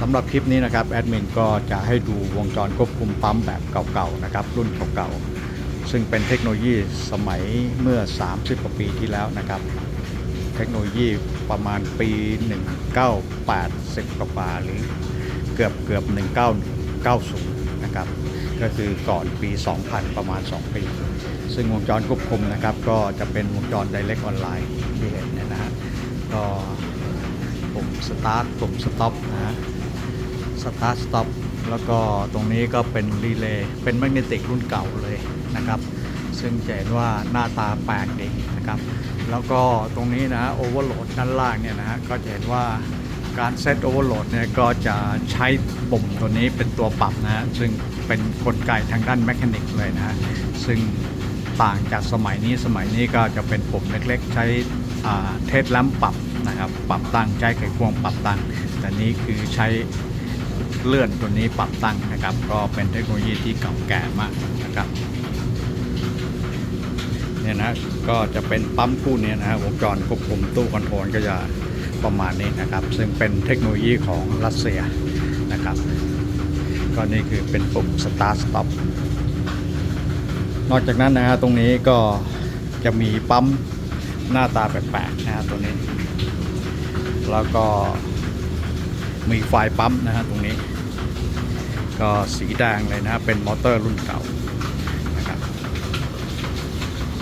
สำหรับคลิปนี้นะครับแอดมินก็จะให้ดูวงจรควบคุมปั๊มแบบเก่าๆนะครับรุ่นเก่าๆซึ่งเป็นเทคโนโลยีสมัยเมื่อ 30 กว่าปีที่แล้วนะครับ เทคโนโลยีประมาณปี 1980 กว่าหรือเกือบเกือบ1990 นะครับก็คือก่อนปี 2000 ประมาณ 2 ปี ซึ่งวงจรควบคุมนะครับ ก็จะเป็นวงจร Direct Online ที่เห็นนะฮะก็ปุ่ม Start ปุ่ม Stop นะฮะ Start Stop แล้วก็ตรงนี้ก็เป็นรีเลย์เป็นแมกเนติกรุ่นเก่าเลยนะครับ ซึ่งจะเห็นว่าหน้าตาแปลกดีนะครับ แล้วก็ตรงนี้นะโอเวอร์โหลดด้านล่างเนี่ยนะฮะก็จะเห็นว่าการเซตโอเวอร์โหลดเนี่ยก็จะใช้ปุ่มตัวนี้เป็นตัวปรับนะฮะซึ่งเป็นกลไกทางด้านแมชานิกเลยนะฮะซึ่งต่างจากสมัยนี้สมัยนี้ก็จะเป็นปุ่มเล็กๆ ใช้เทสแลมปรับนะครับปรับตั้งใช้ไขควงปรับตั้งแต่นี้คือใช้ เลื่อนตัวนี้ปรับตั้งนะครับ ก็เป็นเทคโนโลยีที่เก่าแก่มากนะครับเนี่ยนะก็จะเป็นปั๊มคู่เนี้นะฮะวงจรควบคุมตู้คอนโทรลก็จะประมาณนี้นะครับ ซึ่งเป็นเทคโนโลยีของรัสเซียนะครับ ก็นี่คือเป็นปุ่ม start stop นอกจากนั้นนะฮะตรงนี้ก็จะมีปั๊มหน้าตาแปลกๆนะฮะตัวนี้ แล้วก็ มีไฟปั๊มนะฮะตรงนี้ ก็สีแดงเลยนะฮะเป็นมอเตอร์รุ่นเก่านะครับ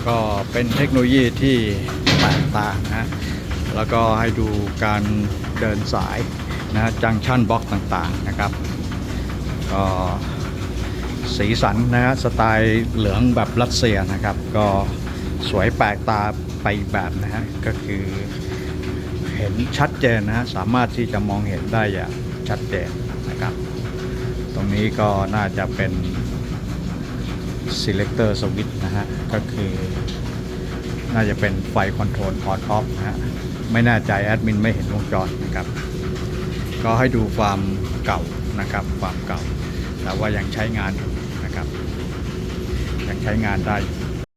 ก็เป็นเทคโนโลยีที่แปลกตานะฮะแล้วก็ให้ดูการเดินสายนะจังชั่นบล็อกต่างๆนะครับ ก็สีสันนะฮะสไตล์เหลืองแบบรัสเซียนะครับ ก็สวยแปลกตาไปแบบนะฮะก็คือ ห็นชัดเจนนะฮะสามารถที่จะมองเห็นได้อย่างชัดเจนนะครับ ตรงนี้ก็น่าจะเป็น selector switch นะฮะ ก็คือ น่าจะเป็นไฟคอนโทรลออนออฟนะฮะ ไม่แน่ใจแอดมินไม่เห็นวงจรนะครับ ก็ให้ดูความเก่านะครับ ความเก่า แต่ว่ายังใช้งานอยู่นะครับ ยังใช้งานได้อยู่